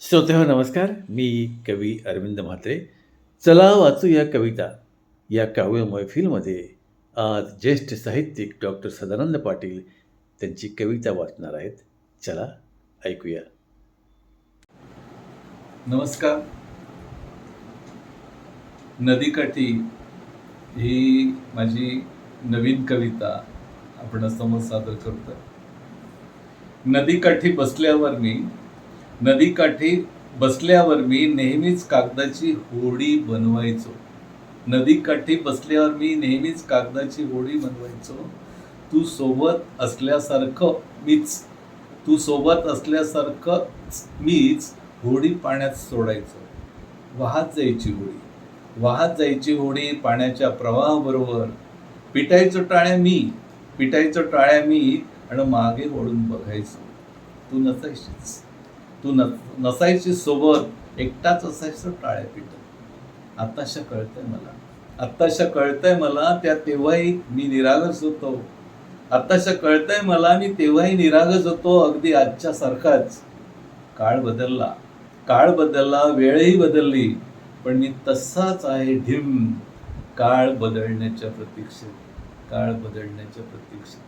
श्रोते हो, नमस्कार. मी कवी अरविंद म्हात्रे. चला वाचू या कविता. या काव्य मैफिलमध्ये आज ज्येष्ठ साहित्यिक डॉक्टर सदानंद पाटील त्यांची कविता वाचणार आहेत. चला ऐकूया. नमस्कार. नदीकाठी ही माझी नवीन कविता आपण समोर सादर करतो नदीकाठी बसल्यावर मी नदीकाठी बसल्यावर मी नेहमीच कागदाची होडी बनवायचो. नदीकाठी बसल्यावर मी नेहमीच कागदाची होडी बनवायचो. तू सोबत असल्यासारखं मीच तू सोबत असल्यासारखं मीच होडी पाण्यात सोडायचो. वाहत जायची होडी. वाहत जायची होडी पाण्याच्या प्रवाहाबरोबर. पिटायचो टाळ्या मी पिटायचो टाळ्या मी आणि मागे ओढून बघायचो. तू नसायशीच तू न नसायची सोबत एकटाच असायचं टाळ्या पिटत आत्ताशा कळतंय मला. आत्ताशा कळतंय मला त्या तेव्हाही मी निरागस होतो. आत्ताशा कळतंय मला मी तेव्हाही निरागस होतो अगदी आजच्या सारखाच. काळ बदलला. काळ बदलला वेळही बदलली पण मी तसाच आहे ढिम. काळ बदलण्याच्या प्रतीक्षेत. काळ बदलण्याच्या प्रतीक्षेत.